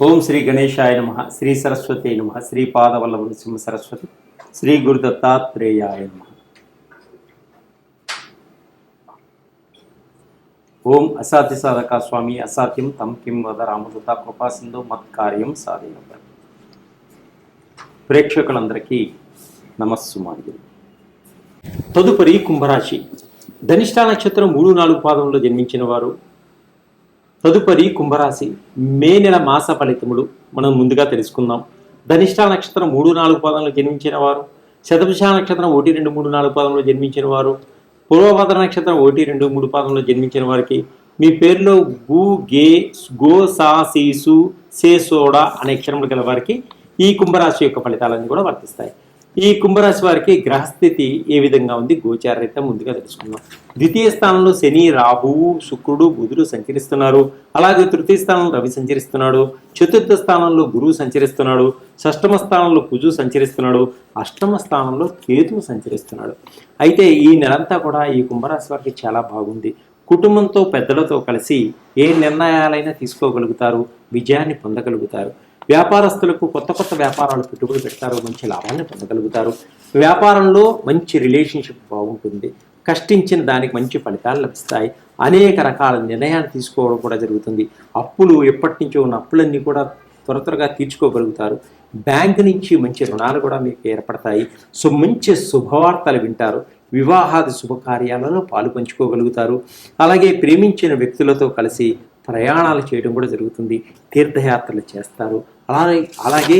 ఓం శ్రీ గణేశాయ నమ శ్రీ సరస్వతి నమ శ్రీ పాదవల్లభ నృసింహ సరస్వతి శ్రీ గురు దత్తాత్రేయాయ నమ. ఓం అసాధ్య సాధక స్వామి అసాధ్యం తం కిం వద రామదత్త కృపాసింధు మత్కార్యం సాధన ప్రేక్షకులందరికీ నమస్సుమాంజలి తదుపరి కుంభరాశి. ధనిష్ట నక్షత్రం మూడు నాలుగు పాదంలో జన్మించిన వారు తదుపరి కుంభరాశి. మే నెల మాస ఫలితములు మనం ముందుగా తెలుసుకుందాం. ధనిష్ట నక్షత్రం మూడు నాలుగు పాదంలో జన్మించిన వారు. శతభిష నక్షత్రం ఒకటి రెండు మూడు నాలుగు పాదంలో జన్మించిన వారు. పూర్వభద్ర నక్షత్రం ఒకటి రెండు మూడు పాదంలో జన్మించిన వారికి మీ పేరులో గు గే గో సా సీసు సేసోడా అనే అక్షరములు గల వారికి ఈ కుంభరాశి యొక్క ఫలితాలన్నీ కూడా వర్తిస్తాయి. ఈ కుంభరాశి వారికి గ్రహస్థితి ఏ విధంగా ఉంది? గోచారరీత్యా ముందుగా తెలుసుకుందాం. ద్వితీయ స్థానంలో శని రాహువు శుక్రుడు బుధుడు సంచరిస్తున్నారు. అలాగే తృతీయ స్థానంలో రవి సంచరిస్తున్నాడు. చతుర్థ స్థానంలో గురువు సంచరిస్తున్నాడు. షష్టమ స్థానంలో కుజు సంచరిస్తున్నాడు. అష్టమ స్థానంలో కేతువు సంచరిస్తున్నాడు. అయితే ఈ నెలంతా కూడా ఈ కుంభరాశి వారికి చాలా బాగుంది. కుటుంబంతో పెద్దలతో కలిసి ఏ నిర్ణయాలైనా తీసుకోగలుగుతారు విజయాన్ని పొందగలుగుతారు. వ్యాపారస్తులకు కొత్త కొత్త వ్యాపారాలు పెట్టుబడి పెడతారు మంచి లాభాలను పొందగలుగుతారు. వ్యాపారంలో మంచి రిలేషన్షిప్ బాగుంటుంది. కష్టించిన దానికి మంచి ఫలితాలు లభిస్తాయి. అనేక రకాల నిర్ణయాలు తీసుకోవడం కూడా జరుగుతుంది. అప్పులు ఎప్పటి నుంచో ఉన్న అప్పులన్నీ కూడా త్వర త్వరగా తీర్చుకోగలుగుతారు. బ్యాంక్ నుంచి మంచి రుణాలు కూడా మీకు ఏర్పడతాయి. సో మంచి శుభవార్తలు వింటారు. వివాహాది శుభకార్యాలలో పాలు పంచుకోగలుగుతారు. అలాగే ప్రేమించిన వ్యక్తులతో కలిసి ప్రయాణాలు చేయడం కూడా జరుగుతుంది. తీర్థయాత్రలు చేస్తారు. అలాగే అలాగే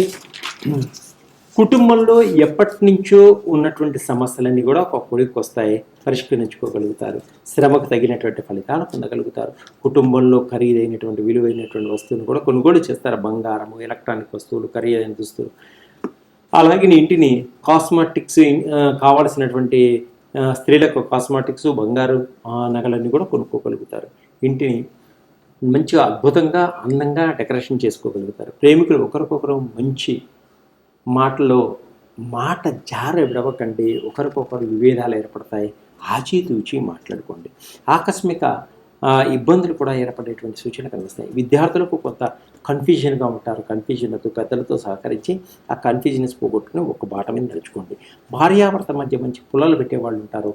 కుటుంబంలో ఎప్పటి నుంచో ఉన్నటువంటి సమస్యలన్నీ కూడా ఒక పొడికి వస్తాయి. పరిష్కరించుకోగలుగుతారు. శ్రమకు తగినటువంటి ఫలితాలు పొందగలుగుతారు. కుటుంబంలో ఖరీదైనటువంటి విలువైనటువంటి వస్తువులు కూడా కొనుగోలు చేస్తారు. బంగారము ఎలక్ట్రానిక్ వస్తువులు ఖరీదైన దుస్తులు. అలాగే నీ ఇంటిని కాస్మెటిక్స్ కావాల్సినటువంటి స్త్రీలకు కాస్మెటిక్స్ బంగారు నగలన్నీ కూడా కొనుక్కోగలుగుతారు. ఇంటిని మంచిగా అద్భుతంగా అందంగా డెకరేషన్ చేసుకోగలుగుతారు. ప్రేమికులు ఒకరికొకరు మంచి మాటలో మాట జార విడవకండి. ఒకరికొకరు విభేదాలు ఏర్పడతాయి. ఆచితూచి మాట్లాడుకోండి. ఆకస్మిక ఇబ్బందులు కూడా ఏర్పడేటువంటి సూచనలు కనిపిస్తాయి. విద్యార్థులకు కొంత కన్ఫ్యూజన్గా ఉంటారు. కన్ఫ్యూజన్లతో పెద్దలతో సహకరించి ఆ కన్ఫ్యూజన్స్ పోగొట్టుకుని ఒక బాట మీద నడుచుకోండి. భార్యాభర్త మధ్య మంచి పుల్లలు పెట్టే వాళ్ళు ఉంటారు.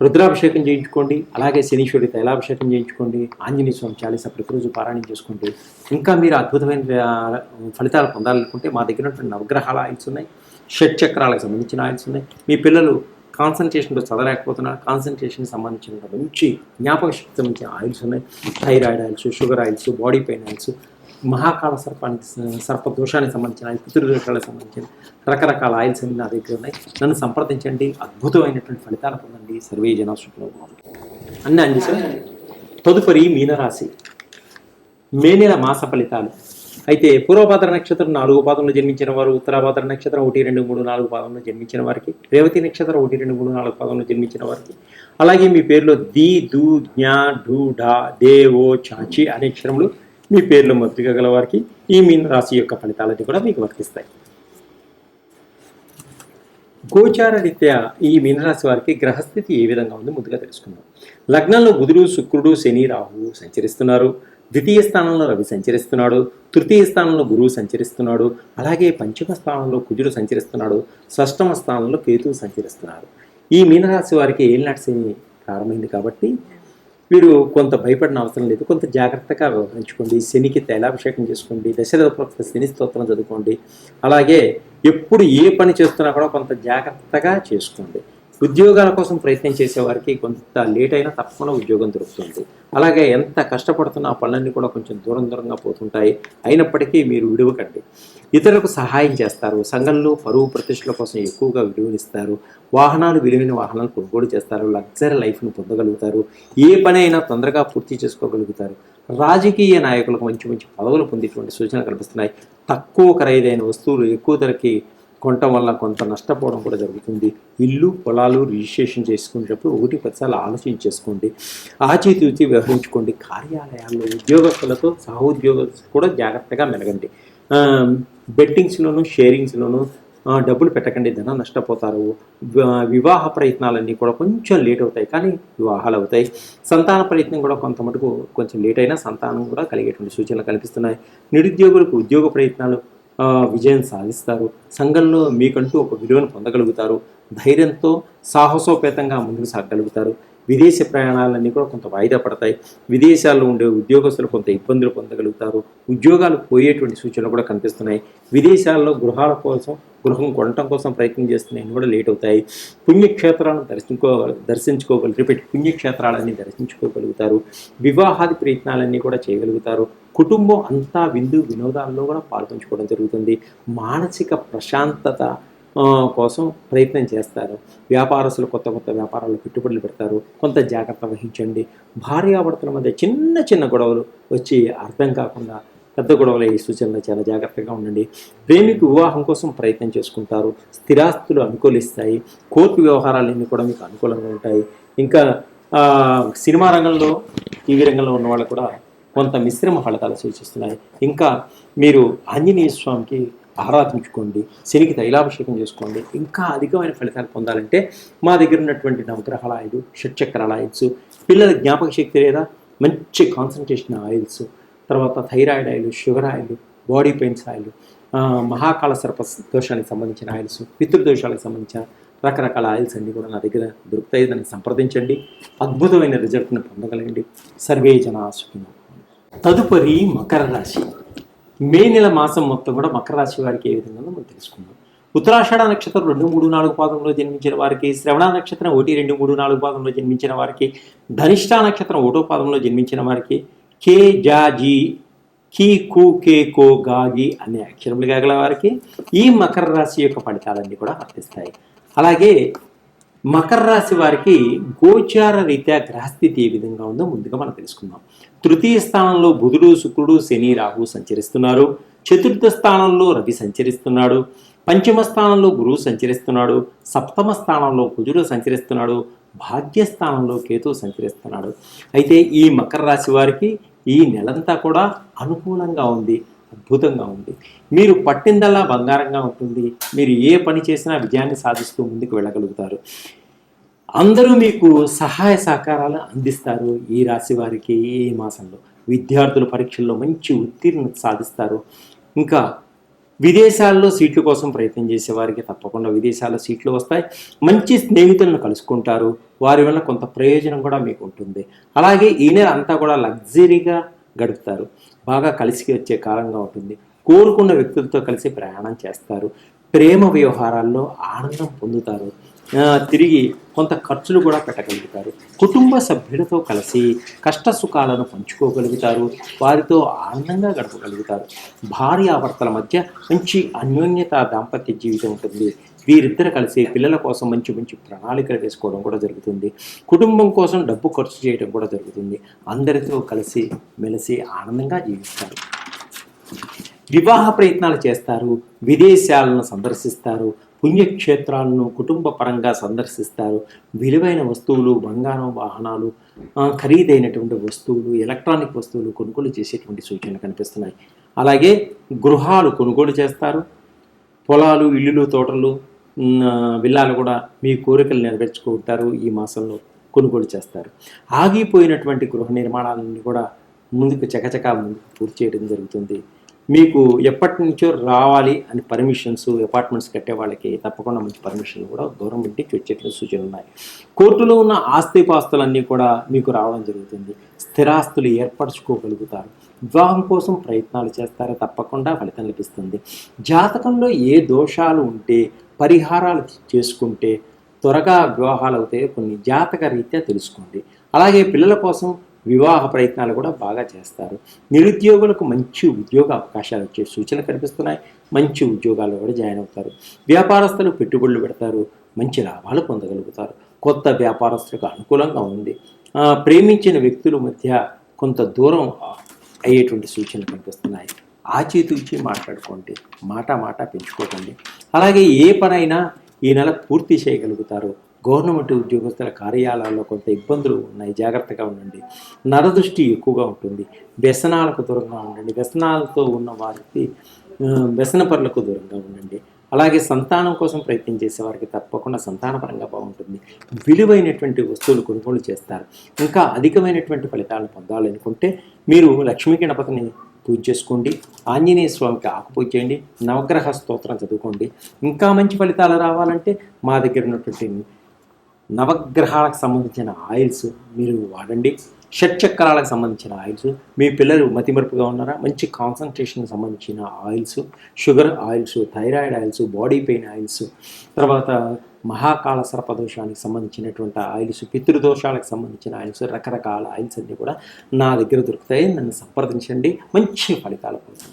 రుద్రాభిషేకం చేయించుకోండి అలాగే శనీశ్వరి తైలాభిషేకం చేయించుకోండి ఆంజనేయ స్వామి చాలీసా ప్రతిరోజు పారాయణం చేసుకోండి ఇంకా మీరు అద్భుతమైన ఫలితాలు పొందాలనుకుంటే మా దగ్గర ఉన్నటువంటి నవగ్రహాల ఆయిల్స్ ఉన్నాయి షట్ చక్రాలకు సంబంధించిన ఆయిల్స్ ఉన్నాయి. మీ పిల్లలు కాన్సన్ట్రేషన్తో చదవలేకపోతున్నారు కాన్సన్ట్రేషన్కి సంబంధించిన మంచి జ్ఞాపక శక్తి సంబంధించిన ఆయిల్స్ ఉన్నాయి. Thyroid oils sugar oils body pain oils Mahakala సర్పానికి సర్ప దోషానికి సంబంధించిన పితృదోషాలకు సంబంధించిన రకరకాల ఆయిల్స్ అన్ని నా దగ్గర ఉన్నాయి. నన్ను సంప్రదించండి. అద్భుతమైనటువంటి ఫలితాలు పొందండి. సర్వే జన అన్నీ అండి తదుపరి మీనరాశి. మే నెల మాస ఫలితాలు. అయితే పూర్వభద్ర నక్షత్రం నాలుగు పాదంలో జన్మించిన వారు ఉత్తరాభద్ర నక్షత్రం ఒకటి రెండు మూడు నాలుగు పాదంలో జన్మించిన వారికి రేవతి నక్షత్రం ఒకటి రెండు మూడు నాలుగు పాదంలో జన్మించిన వారికి. అలాగే మీ పేరులో ది దు జ్ఞా ఢూ ఢా దే ఓ చాచి అనే అక్షరములు మీ పేర్లు మొదటిగా గల వారికి ఈ మీన రాశి యొక్క ఫలితాలన్నీ కూడా మీకు వర్తిస్తాయి. గోచార రీత్యా ఈ మీనరాశి వారికి గ్రహస్థితి ఏ విధంగా ఉంది ముందుగా తెలుసుకుందాం. లగ్నంలో బుధుడు శుక్రుడు శని రాహువు సంచరిస్తున్నారు. ద్వితీయ స్థానంలో రవి సంచరిస్తున్నాడు. తృతీయ స్థానంలో గురువు సంచరిస్తున్నాడు. అలాగే పంచమ స్థానంలో కుజుడు సంచరిస్తున్నాడు. షష్టమ స్థానంలో కేతువు సంచరిస్తున్నాడు ఈ మీనరాశి వారికి ఏలినాటి శని ప్రారంభమైంది కాబట్టి వీరు కొంత భయపడిన అవసరం లేదు. కొంత జాగ్రత్తగా వ్యవహరించుకోండి. శనికి తైలాభిషేకం చేసుకోండి. దశరథ శని స్తోత్రం చదువుకోండి. అలాగే ఎప్పుడు ఏ పని చేస్తున్నా కూడా కొంత జాగ్రత్తగా చేసుకోండి. ఉద్యోగాల కోసం ప్రయత్నం చేసే వారికి కొంత లేట్ అయినా తప్పకుండా ఉద్యోగం దొరుకుతుంది. అలాగే ఎంత కష్టపడుతున్న ఆ పనులన్నీ కూడా కొంచెం దూరం దూరంగా పోతుంటాయి. అయినప్పటికీ మీరు విడువకండి. ఇతరులకు సహాయం చేస్తారు. సంఘంలో పరువు ప్రతిష్టల కోసం ఎక్కువగా విలువనిస్తారు. వాహనాలు విలువైన వాహనాలు కొనుగోలు చేస్తారు. లగ్జరీ లైఫ్ను పొందగలుగుతారు. ఏ పని అయినా తొందరగా పూర్తి చేసుకోగలుగుతారు. రాజకీయ నాయకులకు మంచి మంచి పదవులు పొందేటువంటి సూచనలు కనిపిస్తున్నాయి. తక్కువ ఖరీదైన వస్తువులు ఎక్కువ ధరకి కొనటం వల్ల కొంత నష్టపోవడం కూడా జరుగుతుంది. ఇల్లు పొలాలు రిజిస్ట్రేషన్ చేసుకునేటప్పుడు ఒకటి పదిసార్లు ఆలోచన చేసుకోండి ఆచితూచి వ్యవహరించుకోండి. కార్యాలయాల్లో ఉద్యోగస్తులతో సహోద్యోగస్తులు కూడా జాగ్రత్తగా మెలగండి. బెట్టింగ్స్లోను షేరింగ్స్లోను డబ్బులు పెట్టకండి. ధనం నష్టపోతారు. వివాహ ప్రయత్నాలన్నీ కూడా కొంచెం లేట్ అవుతాయి. కానీ వివాహాలు అవుతాయి. సంతాన ప్రయత్నం కూడా కొంత మటుకు కొంచెం లేట్ అయినా సంతానం కూడా కలిగేటువంటి సూచనలు కనిపిస్తున్నాయి. నిరుద్యోగులకు ఉద్యోగ ప్రయత్నాలు విజయం సాధిస్తారు. సంఘంలో మీకంటూ ఒక విలువను పొందగలుగుతారు. ధైర్యంతో సాహసోపేతంగా ముందుకు సాగగలుగుతారు. విదేశీ ప్రయాణాలన్నీ కూడా కొంత వాయిదా పడతాయి. విదేశాల్లో ఉండే ఉద్యోగస్తులు కొంత ఇబ్బందులు పొందగలుగుతారు. ఉద్యోగాలు పోయేటువంటి సూచనలు కూడా కనిపిస్తున్నాయి. విదేశాల్లో గృహాల కోసం గృహం కొనటం కోసం ప్రయత్నం చేస్తున్నాయని కూడా లేట్ అవుతాయి. పుణ్యక్షేత్రాలను దర్శించుకో దర్శించుకోగలరు రిపీట్ పుణ్యక్షేత్రాలన్నీ దర్శించుకోగలుగుతారు. వివాహాది ప్రయత్నాలన్నీ కూడా చేయగలుగుతారు. కుటుంబం అంతా విందు వినోదాల్లో కూడా పాల్పంచుకోవడం జరుగుతుంది. మానసిక ప్రశాంతత కోసం ప్రయత్నం చేస్తారు. వ్యాపారస్తులు కొత్త కొత్త వ్యాపారాలు పెట్టుబడులు పెడతారు. కొంత జాగ్రత్త వహించండి. భార్యాభర్తల మధ్య చిన్న చిన్న గొడవలు వచ్చి అర్థం కాకుండా పెద్ద గొడవలు ఈ సూచనలు చాలా జాగ్రత్తగా ఉండండి. ప్రేమికి వివాహం కోసం ప్రయత్నం చేసుకుంటారు. స్థిరాస్తులు అనుకూలిస్తాయి. కోర్టు వ్యవహారాలన్నీ కూడా మీకు అనుకూలంగా ఉంటాయి. ఇంకా సినిమా రంగంలో టీవీ రంగంలో ఉన్న వాళ్ళు కూడా కొంత మిశ్రమ ఫలితాలు సూచిస్తున్నాయి. ఇంకా మీరు ఆంజనేయ స్వామికి ఆరాధించుకోండి శనికి తైలాభిషేకం చేసుకోండి ఇంకా అధికమైన ఫలితాలు పొందాలంటే మా దగ్గర ఉన్నటువంటి నవగ్రహాల ఆయిల్ షట్చక్రాల ఆయిల్స్ పిల్లల జ్ఞాపక శక్తి లేదా మంచి కాన్సన్ట్రేషన్ ఆయిల్స్ తర్వాత thyroid oil sugar oil body pains oil Mahakala సర్ప దోషానికి సంబంధించిన ఆయిల్స్ పితృదోషాలకు సంబంధించిన రకరకాల ఆయిల్స్ అన్నీ కూడా నా దగ్గర దొరుకుతాయి. దాన్ని సంప్రదించండి. అద్భుతమైన రిజల్ట్ని పొందగలండి. సర్వే జన తదుపరి మకర రాశి. మే నెల మాసం మొత్తం కూడా మకర రాశి వారికి ఏ విధంగా మనం తెలుసుకుందాం. ఉత్తరాషాఢ నక్షత్రం రెండు మూడు నాలుగు పాదంలో జన్మించిన వారికి శ్రవణ నక్షత్రం ఒకటి రెండు మూడు నాలుగు పాదంలో జన్మించిన వారికి ధనిష్ట నక్షత్రం ఒకటో పాదంలో జన్మించిన వారికి కే జా జీ కీ కు కే కో గాగి అనే అక్షరములు గల వారికి ఈ మకర రాశి యొక్క ఫలితాలన్నీ కూడా వర్తిస్తాయి. అలాగే మకర రాశి వారికి గోచార రీత్యా గ్రహస్థితి ఏ విధంగా ఉందో ముందుగా మనం తెలుసుకుందాం. తృతీయ స్థానంలో బుధుడు శుక్రుడు శని రాహు సంచరిస్తున్నారు. చతుర్థ స్థానంలో రవి సంచరిస్తున్నాడు. పంచమ స్థానంలో గురువు సంచరిస్తున్నాడు. సప్తమ స్థానంలో కుజుడు సంచరిస్తున్నాడు. భాగ్యస్థానంలో కేతు సంచరిస్తున్నాడు. అయితే ఈ మకర రాశి వారికి ఈ నెలంతా కూడా అనుకూలంగా ఉంది. అద్భుతంగా ఉంది. మీరు పట్టిందల్లా బంగారంగా ఉంటుంది. మీరు ఏ పని చేసినా విజయాన్ని సాధిస్తూ ముందుకు వెళ్ళగలుగుతారు. అందరూ మీకు సహాయ సహకారాలు అందిస్తారు. ఈ రాశి వారికి ఈ మాసంలో? విద్యార్థుల పరీక్షల్లో మంచి ఉత్తీర్ణత సాధిస్తారు. ఇంకా విదేశాల్లో సీట్ల కోసం ప్రయత్నం చేసే వారికి తప్పకుండా విదేశాల్లో సీట్లు వస్తాయి. మంచి స్నేహితులను కలుసుకుంటారు. వారి వల్ల కొంత ప్రయోజనం కూడా మీకు ఉంటుంది. అలాగే ఈ నెల అంతా కూడా లగ్జరీగా గడుపుతారు. బాగా కలిసి వచ్చే కాలంగా ఉంటుంది. కోరుకున్న వ్యక్తులతో కలిసి ప్రయాణం చేస్తారు. ప్రేమ వ్యవహారాల్లో ఆనందం పొందుతారు. తిరిగి కొంత ఖర్చులు కూడా పెట్టగలుగుతారు. కుటుంబ సభ్యులతో కలిసి కష్ట సుఖాలను పంచుకోగలుగుతారు. వారితో ఆనందంగా గడపగలుగుతారు. భార్యాభర్తల మధ్య మంచి అన్యోన్యత దాంపత్య జీవితం ఉంటుంది. వీరిద్దరు కలిసి పిల్లల కోసం మంచి మంచి ప్రణాళికలు వేసుకోవడం కూడా జరుగుతుంది. కుటుంబం కోసం డబ్బు ఖర్చు చేయడం కూడా జరుగుతుంది. అందరితో కలిసి మెలిసి ఆనందంగా జీవిస్తారు. వివాహ ప్రయత్నాలు చేస్తారు. విదేశాలను సందర్శిస్తారు. పుణ్యక్షేత్రాలను కుటుంబ పరంగా సందర్శిస్తారు. విలువైన వస్తువులు బంగారం వాహనాలు ఖరీదైనటువంటి వస్తువులు ఎలక్ట్రానిక్ వస్తువులు కొనుగోలు చేసేటువంటి సూచనలు కనిపిస్తున్నాయి. అలాగే గృహాలు కొనుగోలు చేస్తారు. పొలాలు ఇల్లులు తోటలు విల్లాలు కూడా మీ కోరికలు నెరవేర్చుకుంటారు ఈ మాసంలో కొనుగోలు చేస్తారు. ఆగిపోయినటువంటి గృహ నిర్మాణాలన్నీ కూడా ముందుకు చకచకా ముందుకు పూర్తి చేయడం జరుగుతుంది. మీకు ఎప్పటి నుంచో రావాలి అని పర్మిషన్స్ అపార్ట్మెంట్స్ కట్టే వాళ్ళకి తప్పకుండా మంచి పర్మిషన్లు కూడా దూరం నుంచి వచ్చేటువంటి సూచనలు ఉన్నాయి. కోర్టులో ఉన్న ఆస్తిపాస్తులన్నీ కూడా మీకు రావడం జరుగుతుంది. స్థిరాస్తులు ఏర్పరచుకోగలుగుతారు. వివాహం కోసం ప్రయత్నాలు చేస్తారో? తప్పకుండా ఫలితం లభిస్తుంది. జాతకంలో ఏ దోషాలు ఉంటే పరిహారాలు చేసుకుంటే త్వరగా వివాహాలు అవుతాయో కొన్ని జాతక రీత్యా తెలుసుకోండి. అలాగే పిల్లల కోసం వివాహ ప్రయత్నాలు కూడా బాగా చేస్తారు. నిరుద్యోగులకు మంచి ఉద్యోగ అవకాశాలు వచ్చే సూచనలు కనిపిస్తున్నాయి. మంచి ఉద్యోగాలు కూడా జాయిన్ అవుతారు. వ్యాపారస్తులు పెట్టుబడులు పెడతారు. మంచి లాభాలు పొందగలుగుతారు. కొత్త వ్యాపారస్తులకు అనుకూలంగా ఉంది. ప్రేమించిన వ్యక్తుల మధ్య కొంత దూరం అయ్యేటువంటి సూచనలు కనిపిస్తున్నాయి. ఆచితూచి మాట్లాడుకోండి మాట మాట పెంచుకోకండి. అలాగే ఏ పనైనా ఈ నెల పూర్తి చేయగలుగుతారు. గవర్నమెంట్ ఉద్యోగస్తుల కార్యాలయాల్లో కొంత ఇబ్బందులు ఉన్నాయి జాగ్రత్తగా ఉండండి. నరదృష్టి ఎక్కువగా ఉంటుంది. వ్యసనాలకు దూరంగా ఉండండి. వ్యసనాలతో ఉన్న వారికి వ్యసన వ్యసనపరులకు దూరంగా ఉండండి. అలాగే సంతానం కోసం ప్రయత్నం చేసే వారికి తప్పకుండా సంతానపరంగా బాగుంటుంది. విలువైనటువంటి వస్తువులు కొనుగోలు చేస్తారు. ఇంకా అధికమైనటువంటి ఫలితాలను పొందాలనుకుంటే మీరు లక్ష్మీ గణపతిని పూజ చేసుకోండి. ఆంజనేయ స్వామికి ఆకుపూజ చేయండి. నవగ్రహ స్తోత్రం చదువుకోండి. ఇంకా మంచి ఫలితాలు రావాలంటే మా దగ్గర ఉన్నటువంటి నవగ్రహాలకు సంబంధించిన ఆయిల్స్ మీరు వాడండి. షట్చక్రాలకు సంబంధించిన ఆయిల్స్. మీ పిల్లలు మతిమరుపుగా ఉన్నారా? మంచి కాన్సన్ట్రేషన్ సంబంధించిన oils. Sugar oils thyroid oils body pain oils. తర్వాత మహాకాల సర్పదోషానికి సంబంధించినటువంటి ఆయిల్స్ పితృదోషాలకు సంబంధించిన ఆయిల్స్ రకరకాల ఆయిల్స్ అన్నీ కూడా నా దగ్గర దొరుకుతాయి. నన్ను సంప్రదించండి. మంచి ఫలితాలు పొందండి.